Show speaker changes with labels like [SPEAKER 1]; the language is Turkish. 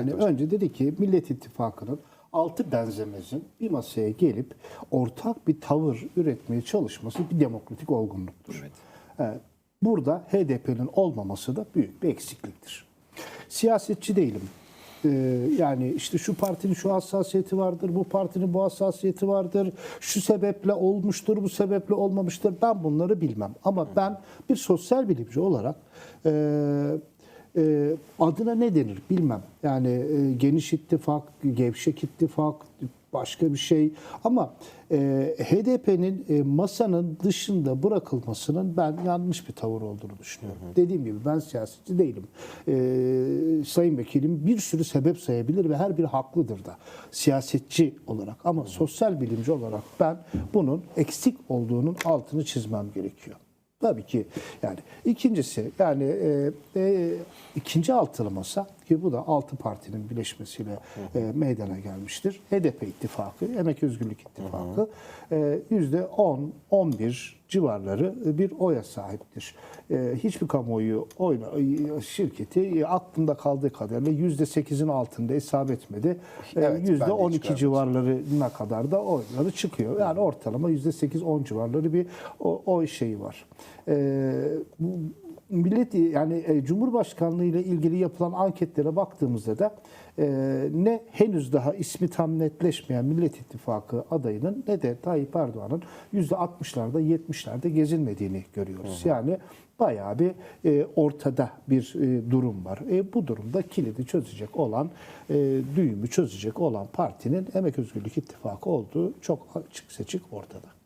[SPEAKER 1] Yani önce dedi ki Millet İttifakı'nın altı benzemezin bir masaya gelip ortak bir tavır üretmeye çalışması bir demokratik olgunluktur. Ee, Burada HDP'nin olmaması da büyük bir eksikliktir. Siyasetçi değilim. Ee, yani işte şu partinin şu hassasiyeti vardır, bu partinin bu hassasiyeti vardır, şu sebeple olmuştur, bu sebeple olmamıştır. Ben bunları bilmem. Ama ben bir sosyal bilimci olarak e, e, adına ne denir bilmem. Yani e, geniş ittifak, gevşek ittifak, başka bir şey. Ama e, HDP'nin e, masanın dışında bırakılmasının ben yanlış bir tavır olduğunu düşünüyorum. Dediğim gibi ben siyasetçi değilim. E, Sayın Vekilim bir sürü sebep sayabilir ve her biri haklıdır da siyasetçi olarak. Ama sosyal bilimci olarak ben bunun eksik olduğunun altını çizmem gerekiyor. Tabii ki yani ikincisi yani e, e, ikinci altılı masa ki bu da altı partinin birleşmesiyle e, meydana gelmiştir. HDP ittifakı, Emek Özgürlük ittifakı e, yüzde 10 11 civarları bir oya sahiptir. E, hiçbir kamuoyu oyna, e, şirketi e, aklında kaldığı kadarıyla yüzde 8'in altında hesap etmedi. E,
[SPEAKER 2] Evet, hiç
[SPEAKER 1] 12
[SPEAKER 2] görmedim.
[SPEAKER 1] civarlarına kadar da oyları çıkıyor. Yani ortalama yüzde 8-10 civarları bir o, o şeyi var. Ee, bu Millet yani e, Cumhurbaşkanlığı ile ilgili yapılan anketlere baktığımızda da e, ne henüz daha ismi tam netleşmeyen Millet İttifakı adayının ne de Tayyip Erdoğan'ın yüzde 60'larda 70'lerde gezilmediğini görüyoruz. Yani bayağı bir e, ortada bir e, durum var. E, bu durumda kilidi çözecek olan, e, düğümü çözecek olan partinin Emek Özgürlük İttifakı olduğu çok açık seçik ortada.